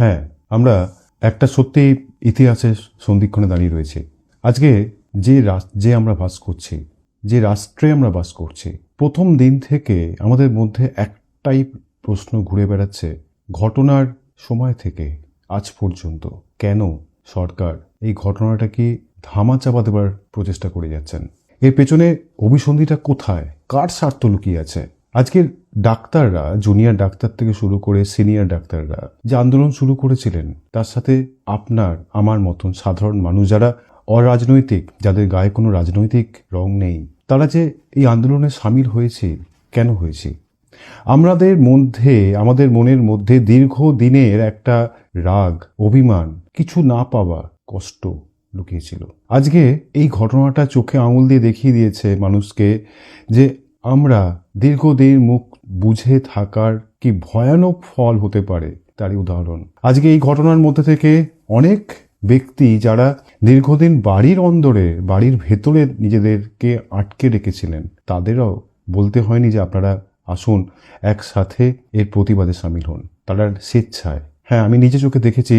হ্যাঁ আমরা একটা সত্যি ইতিহাসের সন্ধিক্ষণে দাঁড়িয়ে রয়েছি। আজকে যে যে আমরা বাস করছি, যে রাষ্ট্রে আমরা বাস করছি, প্রথম দিন থেকে আমাদের মধ্যে একটাই প্রশ্ন ঘুরে বেড়াচ্ছে, ঘটনার সময় থেকে আজ পর্যন্ত কেন সরকার এই ঘটনাটাকে ধামাচাপা দেবার প্রচেষ্টা করে যাচ্ছেন? এর পেছনে অভিসন্ধিটা কোথায়? কার স্বার্থ লুকিয়ে আছে? আজকের ডাক্তাররা জুনিয়র ডাক্তার থেকে শুরু করে সিনিয়র ডাক্তাররা যে আন্দোলন শুরু করেছিলেন, তার সাথে আপনার, আমার মতন সাধারণ মানুষ যারা অরাজনৈতিক, যাদের গায়ে কোনো রাজনৈতিক রং নেই, তারা যে এই আন্দোলনে সামিল হয়েছে, কেন হয়েছে? আমাদের মধ্যে, আমাদের মনের মধ্যে দীর্ঘ দিনের একটা রাগ, অভিমান কিছু না পাওয়া কষ্ট লুকিয়েছিল। আজকে এই ঘটনাটা চোখে আঙুল দিয়ে দেখিয়ে দিয়েছে মানুষকে যে আমরা দীর্ঘদিন মুখ বুঝে থাকার কি ভয়ানক ফল হতে পারে তারই উদাহরণ। আজকে এই ঘটনার মধ্যে থেকে অনেক ব্যক্তি যারা দীর্ঘদিন বাড়ির অন্দরে, বাড়ির ভেতরে নিজেদেরকে আটকে রেখেছিলেন, তাদেরও বলতে হয়নি যে আপনারা আসুন, একসাথে এর প্রতিবাদে সামিল হন। তারা স্বেচ্ছায়। হ্যাঁ আমি নিজে চোখে দেখেছি,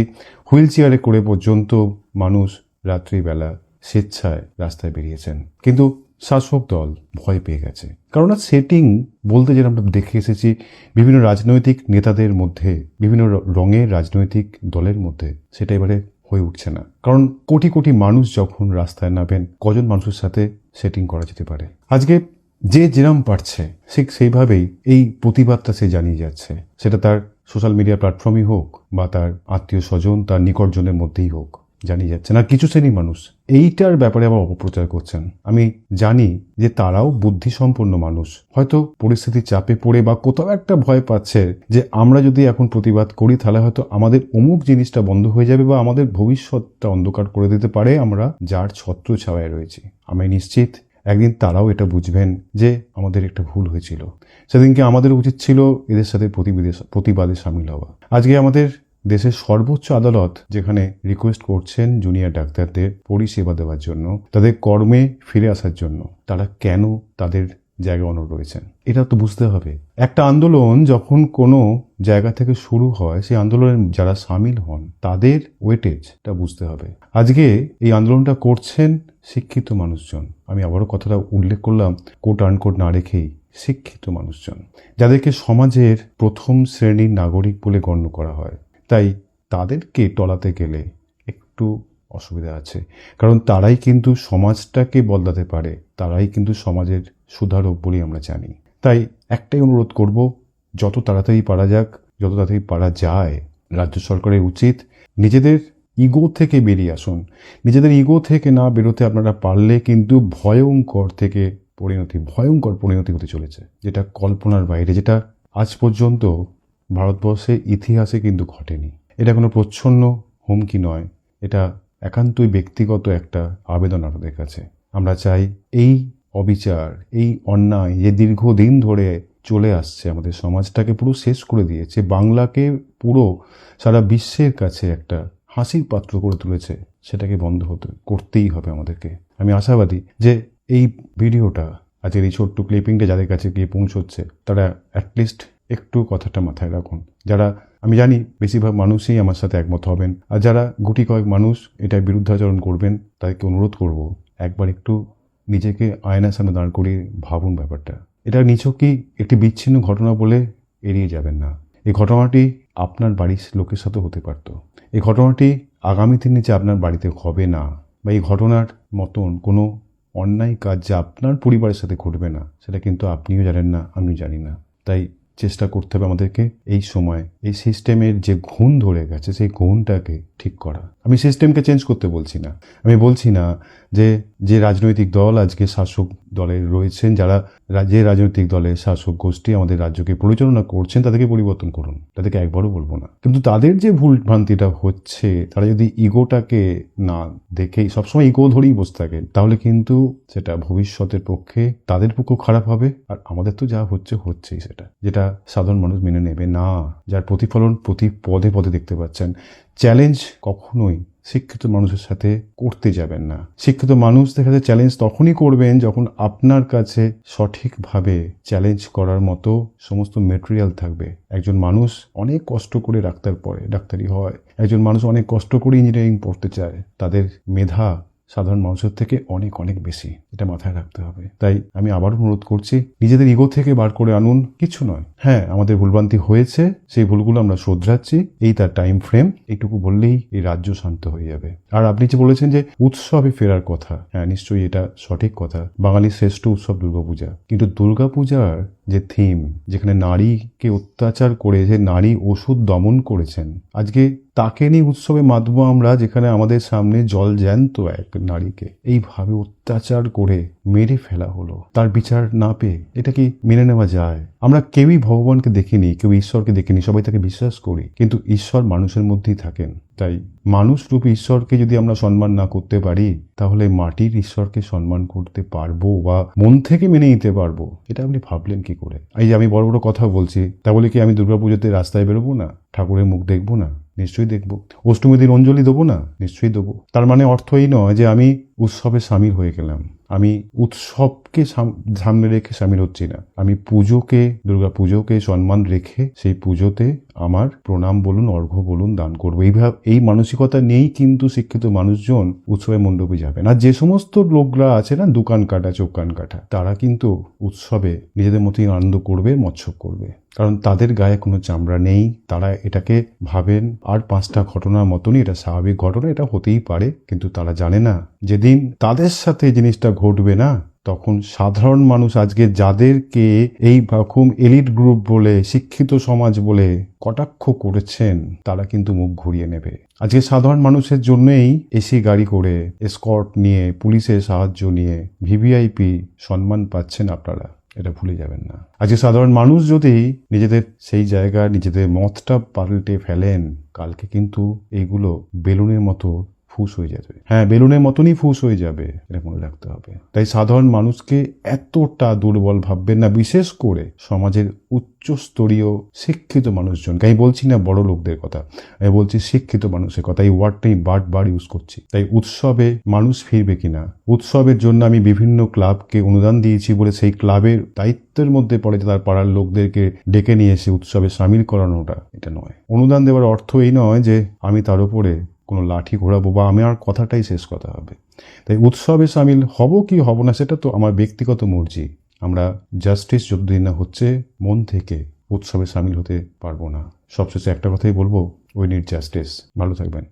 হুইল চেয়ারে করে পর্যন্ত মানুষ রাত্রিবেলা স্বেচ্ছায় রাস্তায় বেরিয়েছেন। কিন্তু শাসক দল ভয় পেয়ে গেছে। কারণ সেটিং বলতে যেটা আমরা দেখে এসেছি, বিভিন্ন রাজনৈতিক নেতাদের মধ্যে, বিভিন্ন রঙের রাজনৈতিক দলের মধ্যে সেটা এবারে হয়ে উঠছে না। কারণ কোটি কোটি মানুষ যখন রাস্তায় নামেন, কজন মানুষের সাথে সেটিং করা যেতে পারে? আজকে যে যেরাম পারছে, ঠিক সেইভাবেই এই প্রতিবাদটা সে জানিয়ে যাচ্ছে। সেটা তার সোশ্যাল মিডিয়া প্ল্যাটফর্মই হোক বা তার আত্মীয় স্বজন, তার নিকটজনের মধ্যেই হোক। জানিয়ে যাচ্ছে না কিছু শ্রেণির মানুষ এইটার ব্যাপারে আবার অপপ্রচার করছেন। আমি জানি যে তারাও বুদ্ধিসম্পন্ন মানুষ। হয়তো পরিস্থিতির চাপে পড়ে বা কোথাও একটা ভয় পাচ্ছে যে আমরা যদি এখন প্রতিবাদ করি, তাহলে হয়তো আমাদের অমুক জিনিসটা বন্ধ হয়ে যাবে বা আমাদের ভবিষ্যৎটা অন্ধকার করে দিতে পারে। আমরা যার ছত্র ছাওয়ায় রয়েছি। আমি নিশ্চিত একদিন তারাও এটা বুঝবেন যে আমাদের একটা ভুল হয়েছিল। সেদিনকে আমাদের উচিত ছিল এদের সাথে প্রতিবাদে সামিল হওয়া। আজকে আমাদের দেশের সর্বোচ্চ আদালত যেখানে রিকোয়েস্ট করছেন জুনিয়র ডাক্তারদের পরিষেবা দেওয়ার জন্য, তাদের কর্মে ফিরে আসার জন্য, তারা কেন তাদের জায়গা অনড় রয়েছেন এটা তো বুঝতে হবে। একটা আন্দোলন যখন কোনো জায়গা থেকে শুরু হয়, সেই আন্দোলনে যারা সামিল হন, তাদের ওয়েটেজটা বুঝতে হবে। আজকে এই আন্দোলনটা করছেন শিক্ষিত মানুষজন। আমি আবারও কথাটা উল্লেখ করলাম কোট আনকোট না রেখেই, শিক্ষিত মানুষজন। যাদেরকে সমাজের প্রথম শ্রেণির নাগরিক বলে গণ্য করা হয়। তাই তাদেরকে টলাতে গেলে একটু অসুবিধা আছে। কারণ তারাই কিন্তু সমাজটাকে বদলাতে পারে, তারাই কিন্তু সমাজের সুধারক বলে আমরা জানি। তাই একটাই অনুরোধ করব, যত তাড়াতাড়ি পারা যাক, যত তাড়াতাড়ি পারা যায়, রাজ্য সরকারের উচিত নিজেদের ইগো থেকে বেরিয়ে আসুন। নিজেদের ইগো থেকে না বেরোতে আপনারা পারলে কিন্তু ভয়ঙ্কর থেকে পরিণতি, ভয়ঙ্কর পরিণতি হতে চলেছে। যেটা কল্পনার বাইরে, যেটা আজ পর্যন্ত ভারতবর্ষের ইতিহাসে কিন্তু ঘটেনি। এটা কোনো প্রচ্ছন্ন হুমকি নয়। এটা একান্তই ব্যক্তিগত একটা আবেদন আমাদের কাছে। আমরা চাই এই অবিচার, এই অন্যায় যে দীর্ঘদিন ধরে চলে আসছে আমাদের সমাজটাকে পুরো শেষ করে দিয়েছে, বাংলাকে পুরো সারা বিশ্বের কাছে একটা হাসির পাত্র করে তুলেছে, সেটাকে বন্ধ হতে, করতেই হবে আমাদেরকে। আমি আশাবাদী যে এই ভিডিওটা, আজকের এই ছোট্ট ক্লিপিংটা যাদের কাছে গিয়ে পৌঁছচ্ছে, তারা অ্যাটলিস্ট একটু কথাটা মাথায় রাখুন। যারা, আমি জানি বেশিরভাগ মানুষই আমার সাথে একমত হবেন। আর যারা গুটি কয়েক মানুষ এটার বিরুদ্ধাচরণ করবেন, তাদেরকে অনুরোধ করব, একবার একটু নিজেকে আয়নার সামনে দাঁড় করিয়ে ভাবুন ব্যাপারটা। এটা নিছকই একটি বিচ্ছিন্ন ঘটনা বলে এড়িয়ে যাবেন না। এই ঘটনাটি আপনার বাড়ির লোকের সাথে হতে পারত। এই ঘটনাটি আগামী দিনে যে আপনার বাড়িতে হবে না। বা এই ঘটনার মতন কোনো অন্যায় কাজ যা আপনার পরিবারের সাথে ঘটবে না, সেটা কিন্তু আপনিও জানেন না, আমিও জানি না। তাই চেষ্টা করতে হবে আমাদেরকে এই সময়। এই সিস্টেমের যে ঘুণ ধরে গেছে, সেই ঘুণটাকে ঠিক করা। আমি সিস্টেমকে চেঞ্জ করতে বলছি না। আমি বলছি না যে যে রাজনৈতিক দল আজকে শাসক দলের রয়েছেন, যারা যে রাজনৈতিক দলের শাসক গোষ্ঠী আমাদের রাজ্যকে পরিচালনা করছেন, তাদেরকে পরিবর্তন করুন। তাদেরকে একবারও বলব না। কিন্তু তাদের যে ভুল ভ্রান্তিটা হচ্ছে, তারা যদি ইগোটাকে না দেখেই সবসময় ইগো ধরেই বসে থাকে, তাহলে কিন্তু সেটা ভবিষ্যতের পক্ষে তাদের পক্ষেও খারাপ হবে, আর আমাদের তো যা হচ্ছে, হচ্ছেই সেটা। যেটা সাধারণ মানুষ মেনে নেবে না। যার প্রতিফলন প্রতি পদে পদে দেখতে পাচ্ছেন। চ্যালেঞ্জ কখনোই শিক্ষিত মানুষের সাথে করতে যাবেন না। শিক্ষিত মানুষ দেখা যায় চ্যালেঞ্জ তখনই করবেন যখন আপনার কাছে সঠিকভাবে চ্যালেঞ্জ করার মতো সমস্ত মেটেরিয়াল থাকবে। একজন মানুষ অনেক কষ্ট করে ডাক্তার পড়ে, ডাক্তারি হয়। একজন মানুষ অনেক কষ্ট করে ইঞ্জিনিয়ারিং পড়তে চায়। তাদের মেধা সাধারণ মানুষের থেকে অনেক অনেক বেশি। এটা মাথায় রাখতে হবে। তাই আমি আবার অনুরোধ করছি, নিজেদের ইগো থেকে বার করে আনুন, কিছু নয়। হ্যাঁ আমাদের ভুলভ্রান্তি হয়েছে, সেই ভুলগুলো আমরা শোধরাচ্ছি, এই তার টাইম ফ্রেম এইটুকু বললেই এই রাজ্য শান্ত হয়ে যাবে। আর আপনি যে বলেছেন যে উৎসবে ফেরার কথা হ্যাঁ নিশ্চয়ই এটা সঠিক কথা। বাঙালির শ্রেষ্ঠ উৎসব দুর্গাপূজা। কিন্তু দুর্গাপূজার যে থিম যেখানে নারীকে অত্যাচার করে, যে নারী ওষুধ দমন করেছেন, আজকে তাকে নিয়ে উৎসবে মাতব আমরা, যেখানে আমাদের সামনে জল জ্যান্ত এক নারীকে। এইভাবে অত্যাচার করে মেরে ফেলা হলো। তার বিচার না পেয়ে এটা কি মেনে নেওয়া যায়? আমরা কেউই ভগবানকে দেখিনি, কেউ ঈশ্বরকে দেখিনি, সবাই তাকে বিশ্বাস করি, কিন্তু ঈশ্বর মানুষের মধ্যেই থাকেন। তাই মানুষ রূপী ঈশ্বরকে যদি আমরা সম্মান না করতে পারি, তাহলে মাটির ঈশ্বরকে সম্মান করতে পারব বা মন থেকে মেনে নিতে পারব? এটা আপনি ভাবলেন কি করে? এই যে আমি বড় বড় কথা বলছি, তা বলে কি আমি দুর্গাপুজোতে রাস্তায় বেরোবো না? ঠাকুরের মুখ দেখব না? নিশ্চয়ই দেখব। অষ্টমী দিন অঞ্জলি দেবো না? নিশ্চয়ই দেবো। তার মানে অর্থ এই নয় যে আমি উৎসবে সামিল হয়ে গেলাম। আমি উৎসবকে সামনে রেখে সামিল হচ্ছি না। আমি পুজোকে, দুর্গা পুজোকে সম্মান রেখে সেই পুজোতে আমার প্রণাম বলুন, অর্ঘ্য বলুন, দান করব। এইভাবে এই মানসিকতা নেই কিন্তু শিক্ষিত মানুষজন উৎসবে মণ্ডপে যাবেন। আর যে সমস্ত লোকরা আছে না, দোকান কাটা চোখ কান কাটা, তারা কিন্তু উৎসবে নিজেদের মতোই আনন্দ করবে, মৎস্য করবে। কারণ তাদের গায়ে কোনো চামড়া নেই, তারা এটাকে ভাবেন, আর পাঁচটা ঘটনার মতনই এটা স্বাভাবিক ঘটনা, এটা হতেই পারে, কিন্তু তারা জানে না। যেদিন তাদের সাথে জিনিসটা ঘটবে না, তখন সাধারণ মানুষ আজকে যাদেরকে এই রকম এলিট গ্রুপ বলে, শিক্ষিত সমাজ বলে কটাক্ষ করেছেন, তারা কিন্তু মুখ ঘুরিয়ে নেবে। আজকে সাধারণ মানুষের জন্যই এসি গাড়ি করে এসকর্ট নিয়ে, পুলিশের সাহায্য নিয়ে ভিভিআইপি সম্মান পাচ্ছেন আপনারা। এটা ভুলে যাবেন না। আজকে সাধারণ মানুষ যদি নিজেদের সেই জায়গা, নিজেদের মতটা পাল্টে ফেলেন, কালকে কিন্তু এগুলো বেলুনের মতো ফুস হয়ে যাবে। হ্যাঁ বেলুনের মতনই ফুস হয়ে যাবে, এটা মনে রাখতে হবে। তাই সাধারণ মানুষকে এতটা দুর্বল ভাববেন না, বিশেষ করে সমাজের উচ্চস্তরীয় শিক্ষিত মানুষজনকে আমি বলছি না বড় লোকদের কথা, আমি বলছি শিক্ষিত মানুষের কথা। এই ওয়ার্ডটাই বারবার ইউজ করছি। তাই উৎসবে মানুষ ফিরবে কিনা? উৎসবের জন্য আমি বিভিন্ন ক্লাবকে অনুদান দিয়েছি বলে সেই ক্লাবের দায়িত্বের মধ্যে পড়ে যে তার পাড়ার লোকদেরকে ডেকে নিয়ে এসে উৎসবে সামিল করানোটা, এটা নয়। অনুদান দেওয়ার অর্থ এই নয় যে আমি তার উপরে কোনো লাঠি ঘোরাবো বা আমি আমার কথাটাই শেষ কথা হবে। তাই উৎসবে সামিল হব কি হব না সেটা তো আমার ব্যক্তিগত মর্জি। আমরা জাস্টিস যদি না হচ্ছে, মন থেকে উৎসবে সামিল হতে পারব না। সবশেষে একটা কথাই বলব উই নিড জাস্টিস ভালো থাকবেন।